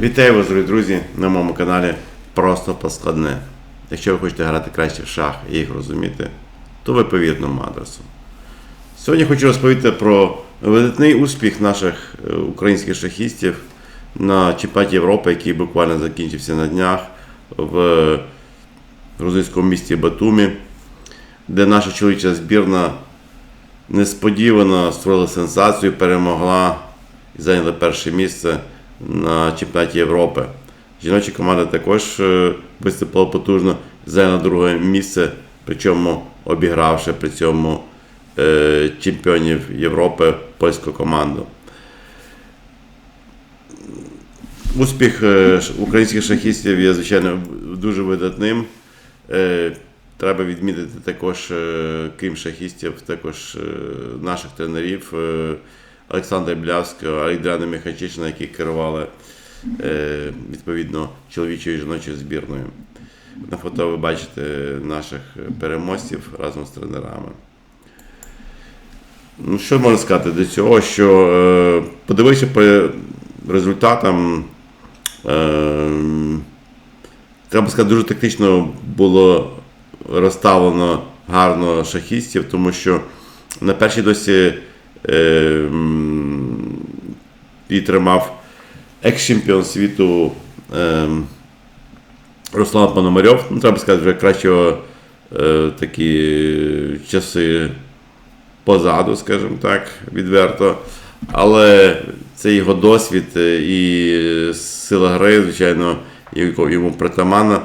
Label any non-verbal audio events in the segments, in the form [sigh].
Вітаю вас, дорогі друзі, на моєму каналі Просто Поскладне. Якщо ви хочете грати краще в шах і їх розуміти, то ви по вірному адресу. Сьогодні хочу розповісти про видатний успіх наших е, українських шахістів на чемпіонаті Європи, який буквально закінчився на днях в грузинському місті Батумі, де наша чоловіча збірна несподівано створила сенсацію, перемогла і зайняла перше місце на чемпіонаті Європи. Жіноча команда також е, виступила потужно, зайняла друге місце, причому обігравши при цьому е, чемпіонів Європи польську команду. Успіх е, українських шахістів є, звичайно, дуже видатним. Треба відмітити також, крім шахістів, також наших тренерів Олександра Блявського, Айдрана Михайчишина, які керували е, відповідно чоловічою і жіночою збірною. На фото ви бачите наших переможців разом з тренерами. Ну, що можна сказати до цього? Що е, подивився по результатам. Е, треба сказати, дуже тактично було розставлено гарно шахістів, тому що на першій досі і тримав екс-чемпіон світу е, Руслан Пономарьов. Ну, треба сказати, вже кращого е, такі часи позаду, скажімо так, відверто. Але це його досвід е, і сила гри, звичайно, йому притаманна.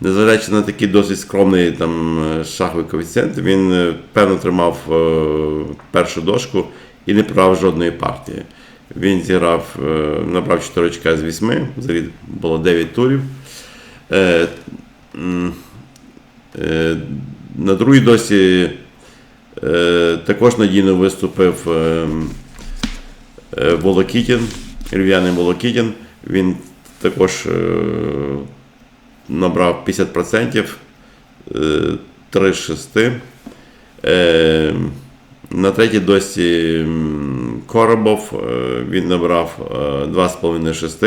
Незважаючи на такий досить скромний там е, шаховий коефіцієнт, він е, певно тримав е, першу дошку і не програв жодної партії. Він зіграв, набрав 4 очка з 8, взагалі було 9 турів. На другій досі також надійно виступив Волокітін, Рів'яний Волокітін. Він також набрав 50%, е, 3 з 6. Е, На третій досі Коробов, е, він набрав е, 2,5 з 6.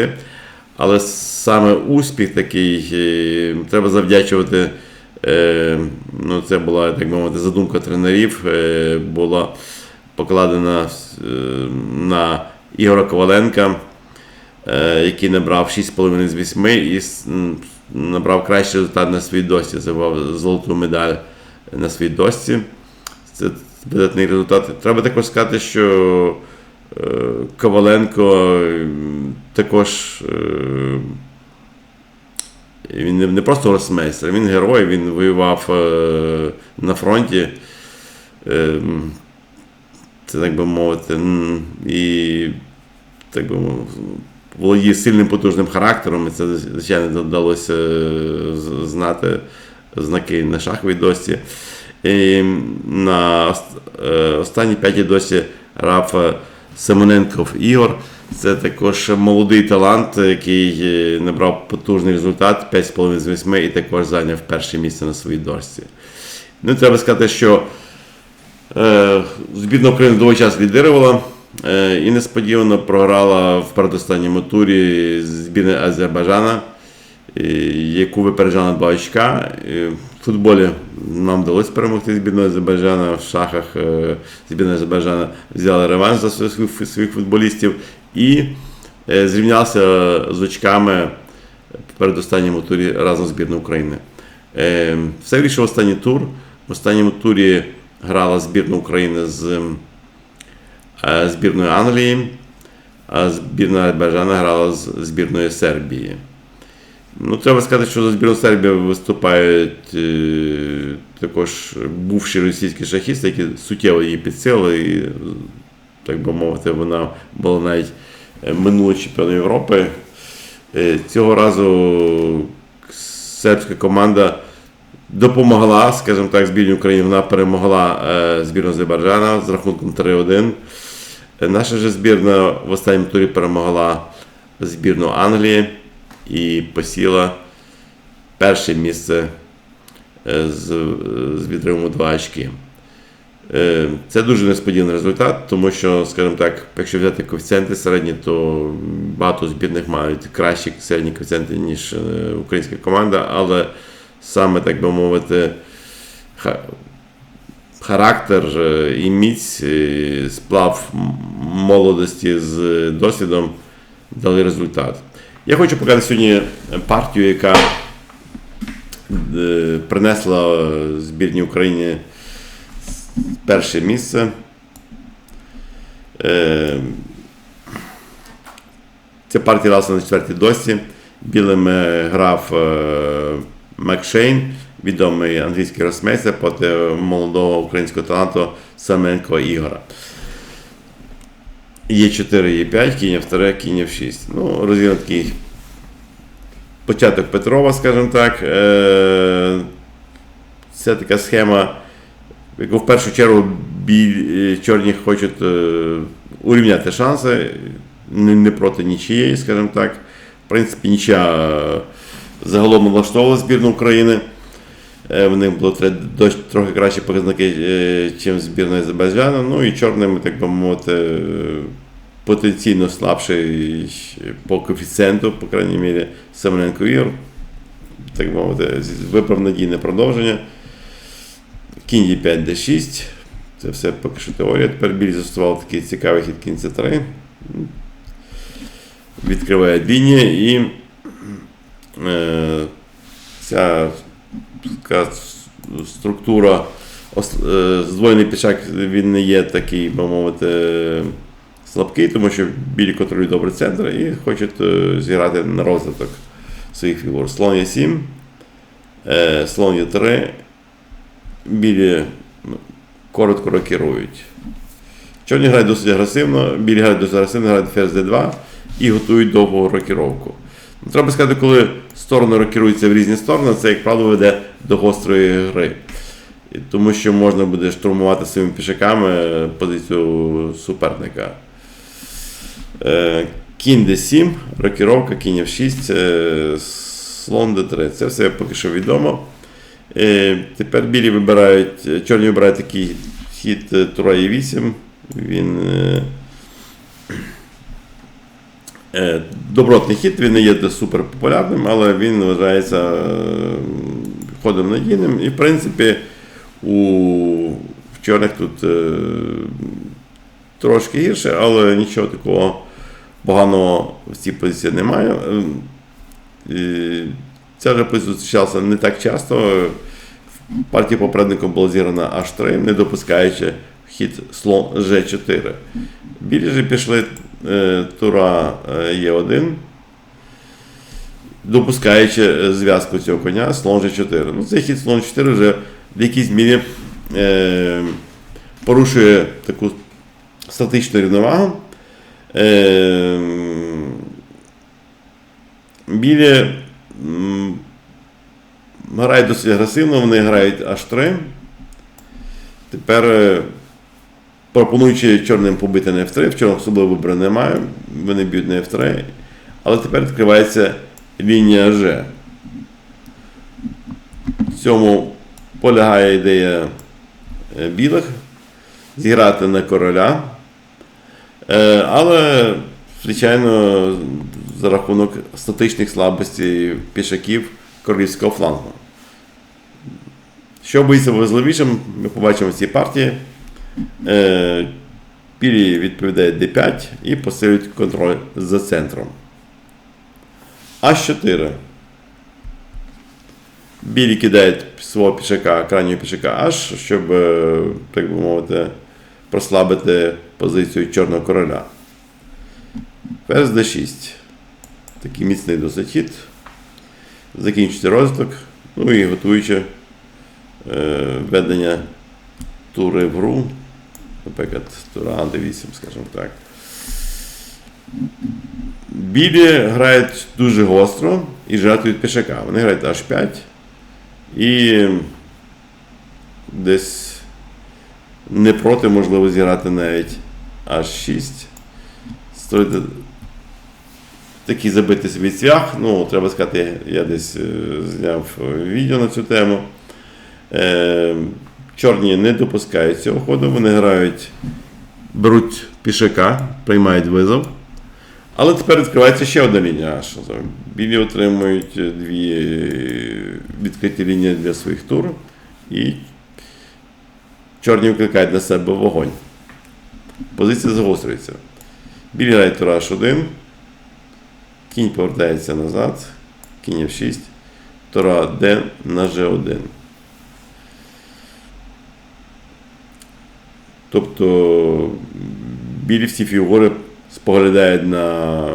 Але саме успіх такий е, треба завдячувати. е, Ну, це була, так мовити, задумка тренерів, е, була покладена е, на Ігора Коваленка, е, який набрав 6,5 з 8 і набрав кращий результат на своїй досі, завав золоту медаль на своїй досці. Це видатний результат. Треба також сказати, що е, Коваленко також е, він не- просто гросмейстер, він герой, він воював е, на фронті. Це так би мовити, і так би мовити, володіє сильним потужним характером, і це, звичайно, вдалося е, знати знаки на шаховій досі. І на е, останній п'ятій досі е, Семененков Ігор. Це також молодий талант, який е, набрав потужний результат 5,5 з 8 і також зайняв перше місце на своїй дошці. Ну, треба сказати, що е, збірна України довгий час лідирувала і несподівано програла в передостанньому турі збірної Азербайджана, е, яку випереджала 2 очка. Е, В футболі нам вдалося перемогти збірну Азербайджана, в шахах е, збірна Азербайджана взяла реванш за своїх, футболістів і е, зрівнявся з очками в передостанньому турі разом з збірною України. Е, Все вирішив останній тур. В останньому турі грала збірна України з е, збірною Англії, а збірна Азербайджана грала з збірною Сербії. Ну, треба сказати, що за збірну Сербії виступають е, також бувші російські шахісти, які суттєво її підсилили. І, так би мовити, вона була навіть е, минулою чемпіоном Європи. Е, Цього разу сербська команда допомогла, скажімо так, збірній України. Вона перемогла е, збірну Азербайджана з рахунком 3-1. Е, Наша же збірна в останньому турі перемогла збірну Англії і посіла перше місце е, з, з відривом 2 очки. Е, Це дуже несподіваний результат, тому що, скажімо так, якщо взяти коефіцієнти середні, то багато збірних мають кращі середні коефіцієнти, ніж е, українська команда, але саме, так би мовити, характер е, і міць, е, сплав молодості з досвідом дали результат. Я хочу показати сьогодні партію, яка е, принесла збірній Україні перше місце. Е, Ця партія гралася на четвертій досі. Білим грав Макшейн, відомий англійський росмейстер проти молодого українського таланту Семенко Ігора. Є 4, є 5, кінь F3, кінь F6. Ну, розігран такий початок Петрова, скажімо так. Е, Це така схема, яку в першу чергу чорні хочуть е, урівняти шанси, не, проти нічиєї, скажімо так. В принципі, нічия загалом влаштовувала збірну України. Е, В них було трохи кращі показники, е, ніж збірна Азербайджану. Ну і чорними, так би мовити, е, потенційно слабший по коефіцієнту, по крайній мірі, Семененко Ігор. Так би мовити, вибрав надійне продовження. Кінь є 5 d6. Це все поки що теорія. Тепер біль застосував такий цікавий хід кінь c3. Відкриває двійні і е, ця така структура, е, здвоєний пішак він не є такий, би мовити, слабкий, тому що білі контролюють добре центр і хочуть е, зіграти на розвиток своїх фігур. Слон є 7, е, слон є 3, білі ну, коротко рокірують. Чорні грають досить агресивно, білі грають досить агресивно, грають ферзь d2 і готують довгу рокіровку. Треба сказати, коли сторони рокіруються в різні сторони, це, як правило, веде до гострої гри. Тому що можна буде штурмувати своїми пішаками позицію суперника. Е, Кінь d7, рокіровка, кінь f6, е, слон d3. Це все поки що відомо. Е, Тепер білі вибирають, е, чорні вибирають такий хід е, тура e 8. Він е, е, добротний хід, він не є супер популярним, але він вважається е, ходом надійним. І в принципі у чорних тут е, трошки гірше, але нічого такого поганого в цій позиції немає. Е, Ця же позиція зустрічалася не так часто. В партії попередником було зіграно H3, не допускаючи хід слон G4. Білі же пішли е, тура е, Е1, допускаючи е, зв'язку цього коня слон G4. Ну, цей хід слон G4 вже в якійсь мірі е, порушує таку статичну рівновагу. Е, білі грають досить агресивно, вони грають H3. Тепер, е, пропонуючи чорним побити на F3, в чорних особливо вибору немає, вони б'ють на F3, але тепер відкривається лінія G. В цьому полягає ідея е, білих зіграти на короля. Е, Але, звичайно, за рахунок статичних слабостей пішаків королівського флангу. Що боїться важливішим, ми побачимо в цій партії. Е, Білі відповідає D5 і посилюють контроль за центром. А4. Білі кидають свого пішака, крайнього пішака H, щоб, е, так би мовити, прослабити позицію Чорного короля. Ферзь d6. Такий міцний досить хід. Закінчується розвиток. Ну і готуючи е, ведення тури в гру. Наприклад, тура d8, скажімо так. Білі грають дуже гостро і жартують пішака. Вони грають H5 і десь не проти можливо зіграти навіть H6. Створити такий забитий собі цвях. Ну, треба сказати, я десь е, зняв відео на цю тему. Чорні не допускають цього ходу, вони грають, беруть пішака, приймають визов. Але тепер відкривається ще одна лінія. Білі отримують дві відкриті лінії для своїх тур. І чорні викликають на себе вогонь. Позиція загострюється. Білі грають тура H1. Кінь повертається назад. Кінь F6. Тура D на G1. Тобто білі всі фігури споглядають на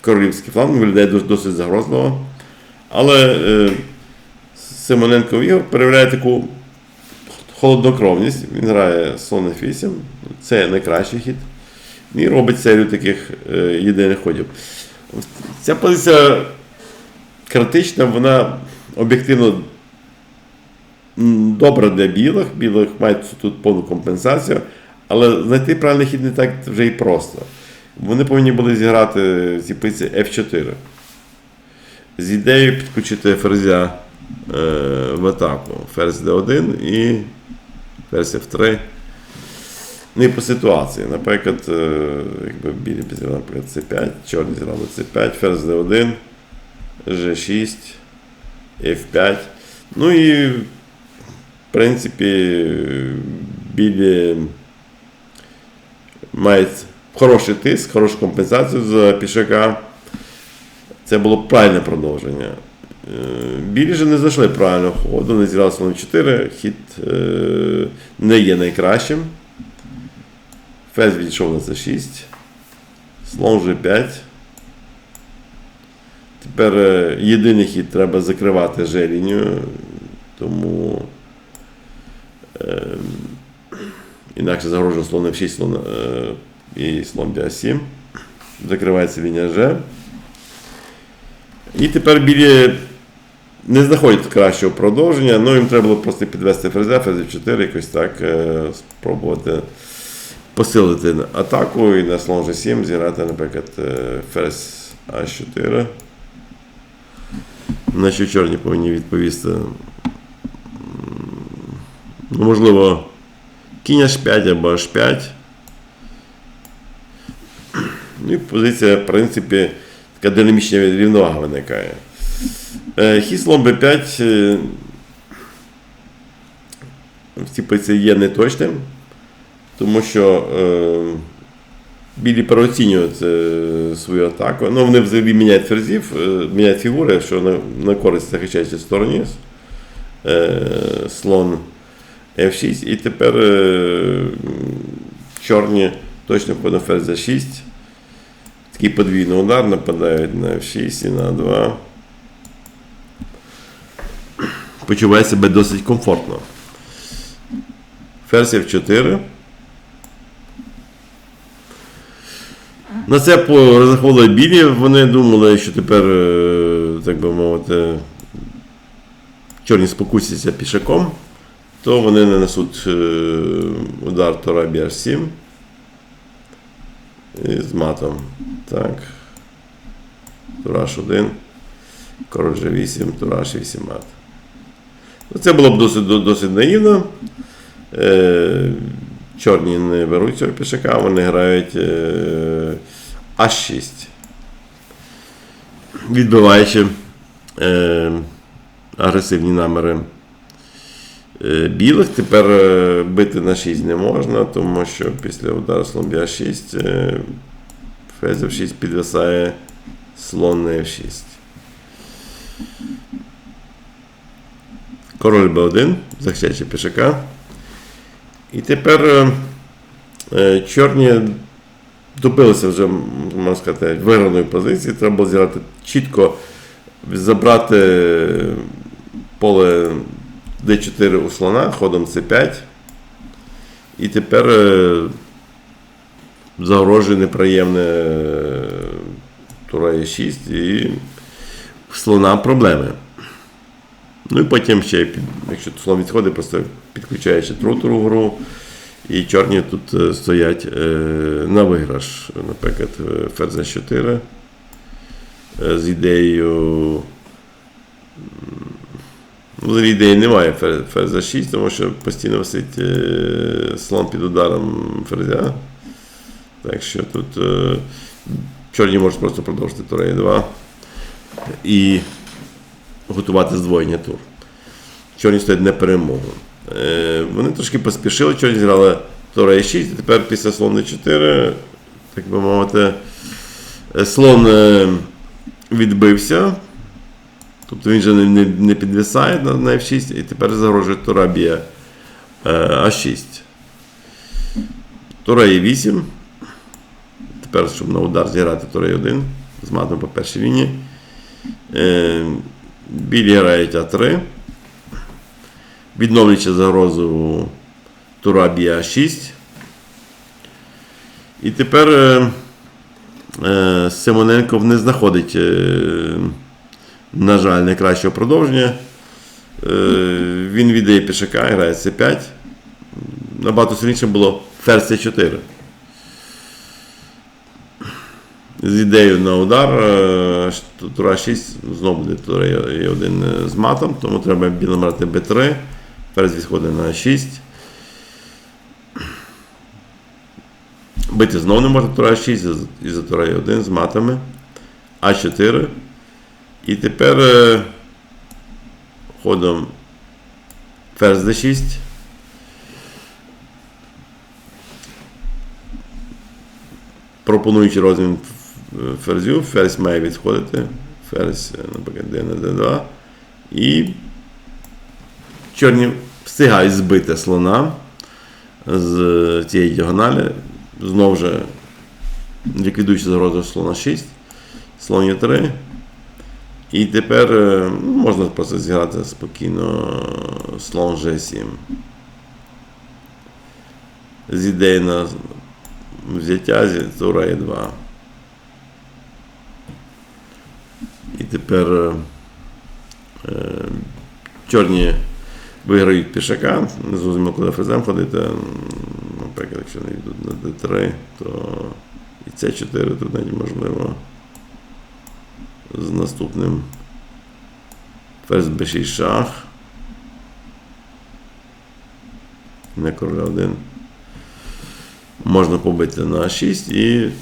королівський фланг, виглядає досить загрозливо. Але е, Симоненко Ігор перевіряє таку холоднокровність. Він грає слон F8. Це найкращий хід. І робить серію таких е, єдиних ходів. Ця позиція критична, вона об'єктивно добра для білих. Білих мають тут повну компенсацію. Але знайти правильний хід не так вже і просто. Вони повинні були зіграти в цій позиції F4. З ідеєю підключити ферзя е, в атаку. Ферзь D1 і ферзь F3. Ну і по ситуації. Наприклад, е, якби білі зіграли C5, чорні зіграли C5, ферзь D1, G6, F5. Ну і, в принципі, білі мають хороший тиск, хорошу компенсацію за пішака. Це було правильне продовження. Білі же не зайшли правильного ходу, не зіграли слон 4, хід е, не є найкращим. Ферзь відійшов на c6. Слон G5. Тепер е, єдиний хід треба закривати G-лінію, тому е, інакше загрожує слон F6 слон, е, і слон D7. Закривається лінія G. І тепер білі не знаходять кращого продовження, ну їм треба було просто підвести ферзя, ферзь 4 якось так е, спробувати посилити атаку і на слон G7 зіграти, наприклад, ферзь А4. На що чорні повинні відповісти. Ну, Можливо, кінь H5 або H5. Ну, і позиція, в принципі, така динамічна рівновага виникає. Хід слон b5 е, в цій позиції є неточним, тому що е, білі переоцінюють е, свою атаку. Ну, вони взагалі міняють ферзів, е, міняють фігури, що на, на користь захищаючій стороні. Е, слон F6. І тепер е, чорні точно ходом ферзь за 6. Такий подвійний удар нападають на F6 і на 2. Почуває себе досить комфортно. Ферзь F4. На це розраховували білі, вони думали, що тепер, е, так би мовити, чорні спокусяться пішаком, то вони нанесуть е, удар Тора BH7 і з матом. Так. Тураж 1. Король G8, Тураж 8 мат. Ну, це було б досить досить наївно. Е, Чорні не беруть цього пішака, вони грають е, А6. Відбиваючи агресивні наміри білих. Тепер е, бити на 6 не можна, тому що після удару слон А6 е, ферзь F6 підвисає слон на F6. Король Б1, захищаючи пішака. І тепер е, е, чорні добилися вже, можна сказати, виграної позиції. Треба було зіграти чітко, забрати поле D4 у слона ходом C5. І тепер е, загрожує неприємне е, тура E6 і в слона проблеми. Ну і потім ще, якщо слон відходить, просто підключає ще трутуру в гру. І чорні тут е, стоять е, на виграш. Наприклад, е, ферзь 4 з ідеєю Взагалі ідеї немає фер- ферзя 6, тому що постійно висить е, слон під ударом ферзя. Так що тут е, чорні можуть просто продовжити турею 2 і готувати здвоєння тур. Чорні стоять на перемогу. Е, вони трошки поспішили, чорні зіграли турею 6, і тепер після слон d4, так би мовити, слон відбився. Тобто він же не, не, не підвисає на, на F6 і тепер загрожує Тура б'є е, А6. Тура є 8. Тепер, щоб на удар зіграти Тура 1 з матом по першій лінії. Е, білі грають А3. Відновлюючи загрозу Тура б'є А6. І тепер е, е, Симоненков не знаходить. Е, на жаль, найкращого продовження. Е, Він віддає пішака, грає С5. Набагато сильніше було ферзь С4. З ідеєю на удар. е, Тура 6, знову буде тура є один з матом, тому треба білим брати Б3. Ферзь відходить на 6. Бити знову не може тура 6, і за тура 1 з матами. А4. І тепер е, ходом ферзь d6. Пропонуючи розмін ф- ферзю, ферзь має відходити. Ферзь, е, наприклад, d на d2. І чорні встигають збити слона з цієї діагоналі. Знову ж ліквідуючи загрозу слона 6. Слон є 3. І тепер е, можна просто зіграти спокійно слон G7. З ідеї на взяття зі тура е 2. І тепер е, чорні виграють пішака. Не зрозуміло, куди фрезем ходити. Наприклад, якщо не йдуть на D3, то і C4 тут навіть можливо з наступним ферзь b6 шах. На короля 1. Можна побити на А6 і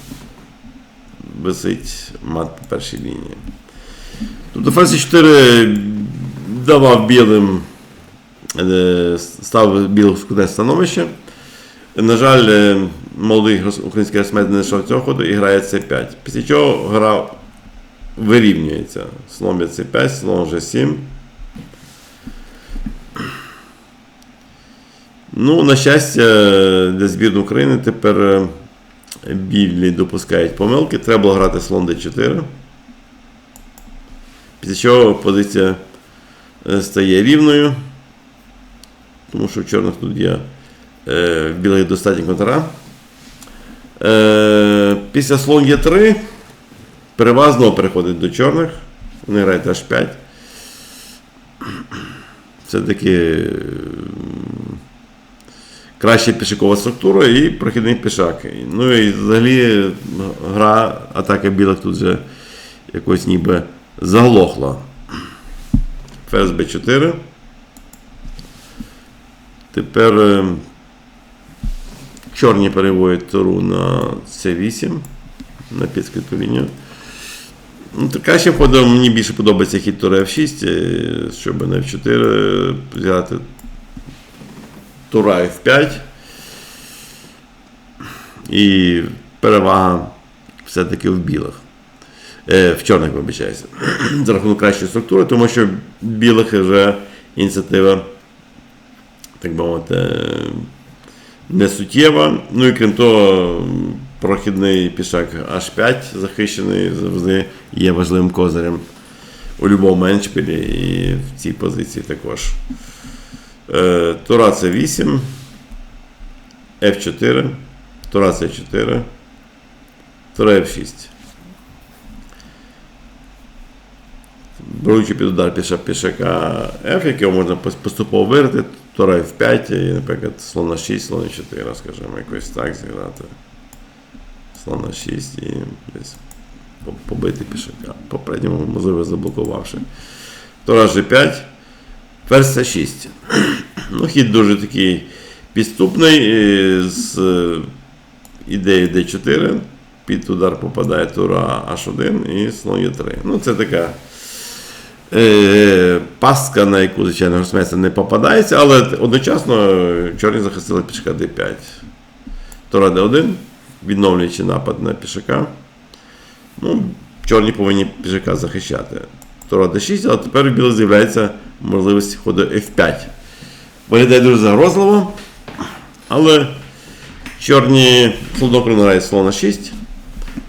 висить мат по першій лінії. Тобто ферзь 4 давав білим, е, став білих в становище. На жаль, е, молодий український гросмейстер не знайшов цього ходу і грає С5. Після чого гра вирівнюється. Слон б'є С5, слон G7. Ну, на щастя, для збірної України тепер е, білі допускають помилки. Треба було грати слон D4. Після чого позиція е, стає рівною. Тому що в чорних тут є е, в білих достатньо контра. Після слон Е3 перевага знову переходить до чорних. Вони грають H5. Все-таки м, краща пішакова структура і прохідний пішак. Ну і взагалі гра атака білих тут вже якось ніби заглохла. Ферзь Б4. Тепер е, чорні переводять туру на С8 на підскриту лінію. Ну, ходом мені більше подобається хід тура F6, е, щоб на F4 взяти тура F5. І перевага все-таки в білих. Е, в чорних вибачаюся. [clears throat] За рахунок кращої структури, тому що білих вже ініціатива, так би мовити, не суттєва. Ну і крім того, прохідний пішак H5 захищений завжди є важливим козирем у будь-якому меншпілі і в цій позиції також. Е, Тура це 8, F4, Тура це 4, Тура F6. Беручи під удар піша пішака F, якого можна поступово виграти, Тура F5 і, наприклад, слона 6, слона 4, скажімо, якось так зіграти. Слона 6 і десь побити пішака. Попередньому, можливо, заблокувавши. Тура G5. Ферзь С6. [clears throat] Ну, хід дуже такий підступний е, з е, ідеєю D4. Під удар попадає тура H1 і слон Е3. Ну, це така е, пастка, на яку, звичайно, гросмейстер не попадається, але одночасно е, чорні захистили пішка D5. Тура D1, відновлюючи напад на пішака. Ну, чорні повинні пішака захищати. Тура D6, але тепер у білих з'являється можливість ходу F5. Виглядає дуже загрозливо, але чорні слон грає слона 6,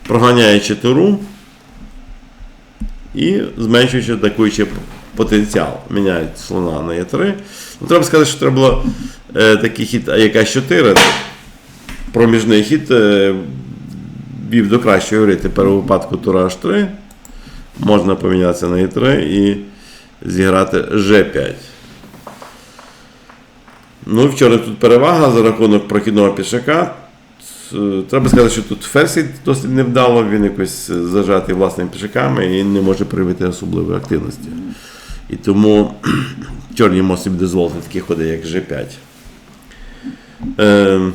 проганяючи туру і зменшуючи атакуючий потенціал. Міняють слона на Е3. Ну, треба сказати, що треба було е, такий хід АЯК-4. Проміжний хід е, вів до кращої гри. Тепер у випадку тура H3 можна помінятися на Е3 і зіграти G5. Ну, вчора тут перевага за рахунок прохідного пішака. Треба сказати, що тут Ферсі досить невдало, він якось зажатий власними пішаками і не може проявити особливої активності. І тому [clears throat] чорні можуть собі дозволити такі ходи, як G5. Ем,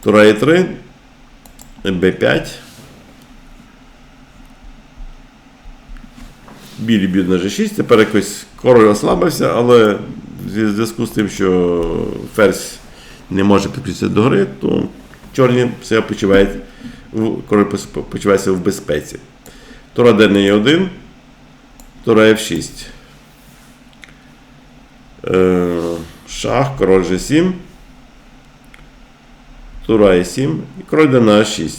Тура Е3, Б5. Білі б'ють на G6, тепер якось король ослабився, але в зв'язку з тим, що ферзь не може підключитися до гри, то чорні себе почувають, король почувається в безпеці. Тура Д не 1 Тура F6. Е, Шах, король G7. Тура Е7 і король Д на А6.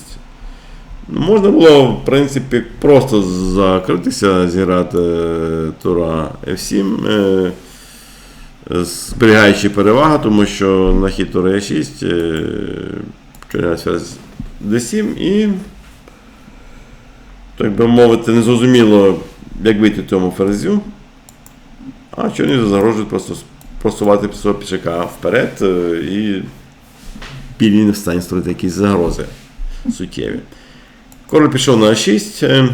Ну, Можна було, в принципі, просто закритися, зіграти е, тура F7, е, зберігаючи перевагу, тому що на хід тура E6 е, чорний ферзь D7 і, так би мовити, не зрозуміло, як вийти цьому ферзю. А чорні загрожують просто просувати свого пішака вперед е, і білі не встані створити якісь загрози суттєві. Король пішов на А6, е,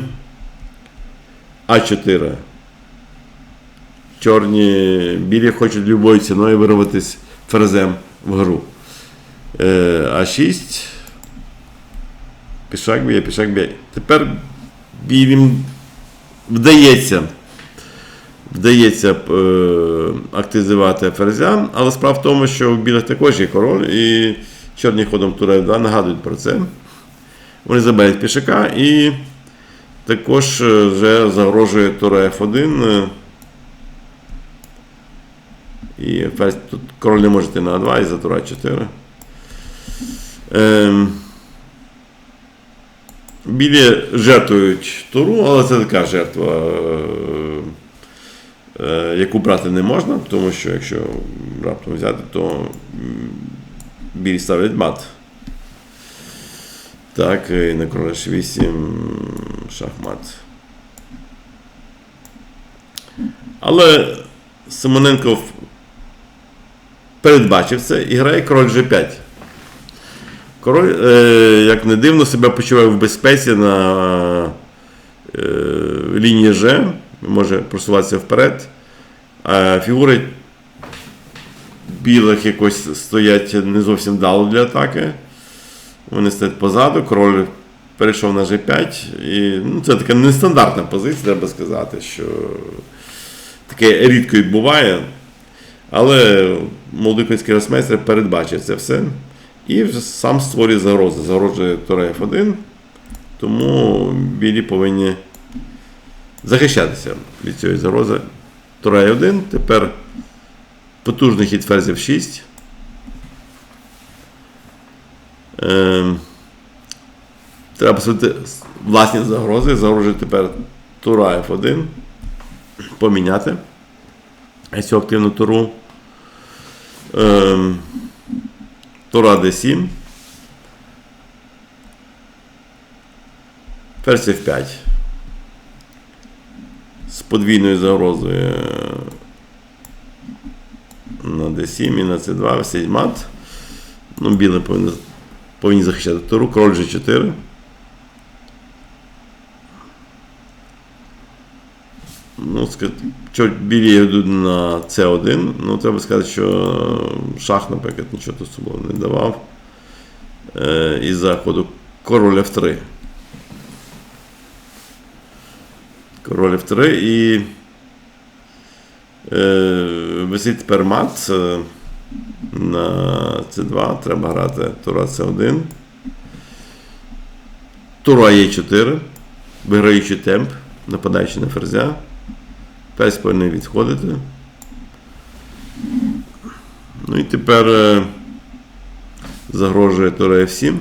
А4. Чорні білі хочуть любою ціною вирватися ферзем в гру. Е, А6. Пішак б'є, пішак б'є. Тепер білім вдається. Вдається е, активізувати ферзя, але справа в тому, що у білих також є король, і чорні ходом тура 2 нагадують про це. Вони забирають пішака і також е, вже загрожує тура F1. е, І ферзь тут король не може йти на А2 і за тура 4. Ем, білі жертвують туру, але це така жертва, е, е, яку брати не можна, тому що якщо раптом взяти, то білі ставлять мат. Так, і на король 8 шахмат. Але Симоненко передбачив це і грає король G5. Король, е, як не дивно, себе почуває в безпеці на е, лінії G, може просуватися вперед. А фігури білих якось стоять не зовсім вдало для атаки. Вони стоять позаду, король перейшов на G5. І, ну, це така нестандартна позиція, треба сказати, що таке рідко відбуває. Але молодий український гросмейстер передбачив це все. І сам створює загрози. Загрожує Тура F1. Тому білі повинні захищатися від цієї загрози. Тура F1. Тепер потужний хід ферзів 6. Ем, треба посадити власні загрози. Загрожує тепер Тура F1. Поміняти цю активну туру. Ем, Тура D7. Ферзь F5. З подвійною загрозою на D7 і на C2 висить мат. Ну, білий повинен, повинні захищати туру. Король G4. ну, білі йдуть на С1, ну треба сказати, що шах, наприклад, нічого тут собою не давав. Е, із заходу король F3. Король F3 і висить тепер мат е, на C2. Треба грати Тура C1. Тура Е4. Виграючи темп, нападаючи на ферзя. Пес повинен відходити. Ну і тепер е, загрожує Тура F7.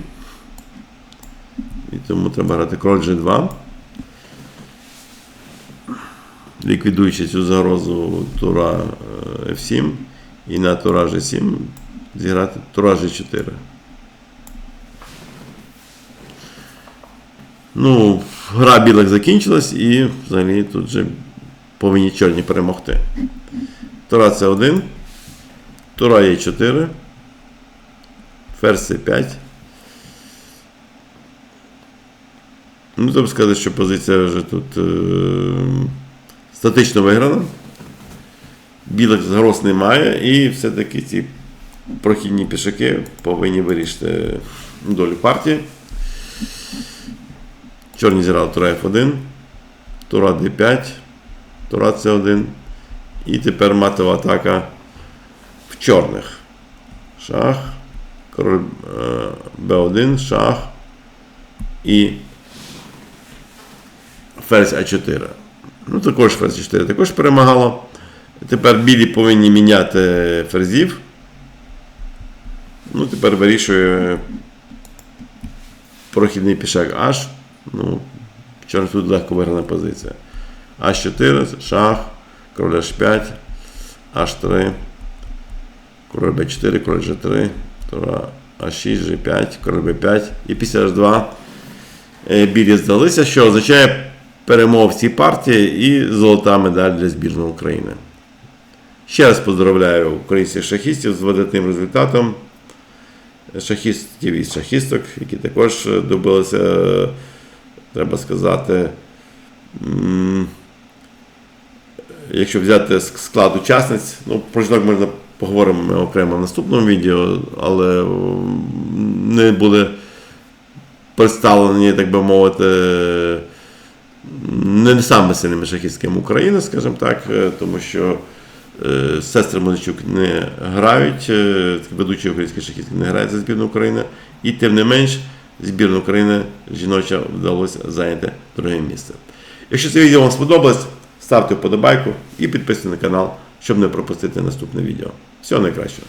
І тому треба грати король G2. Ліквідуючи цю загрозу Тура е, F7 і на Тура G7 зіграти Тура G4. Ну, гра білих закінчилась і взагалі тут вже повинні чорні перемогти. Тура С1, Тура Е4, Ферзь С5. Ну, треба сказати, що позиція вже тут е, статично виграна. Білих загроз немає, і все-таки ці прохідні пішаки повинні вирішити долю партії. Чорні зіграли Тура F1, Тура D5, Тура C1. І тепер матова атака в чорних. Шах, король е, B1, шах і ферзь А4. Ну, також ферзь 4 також перемагало. Тепер білі повинні міняти ферзів. Ну, тепер вирішує прохідний пішак H. Ну, чорний тут легко виграна позиція. H4, шах, король H5, H3, король B4, король G3, тура А6, G5, король B5 і після H2 е, білі здалися, що означає цій партії і золота медаль для збірної України. Ще раз поздравляю українських шахістів з видатним результатом. Шахістів і шахісток, які також добилися, треба сказати, якщо взяти склад учасниць, ну, про жінок можна поговоримо окремо в наступному відео, але не були представлені, так би мовити, не самими сильними шахістками України, скажімо так, е, тому що е, сестри Музичук не грають, е, ведучі українські шахістки не грають за збірну України, і тим не менш збірну України жіноча вдалося зайняти друге місце. Якщо це відео вам сподобалось, ставте вподобайку і підписуйтесь на канал, щоб не пропустити наступне відео. Всього найкращого!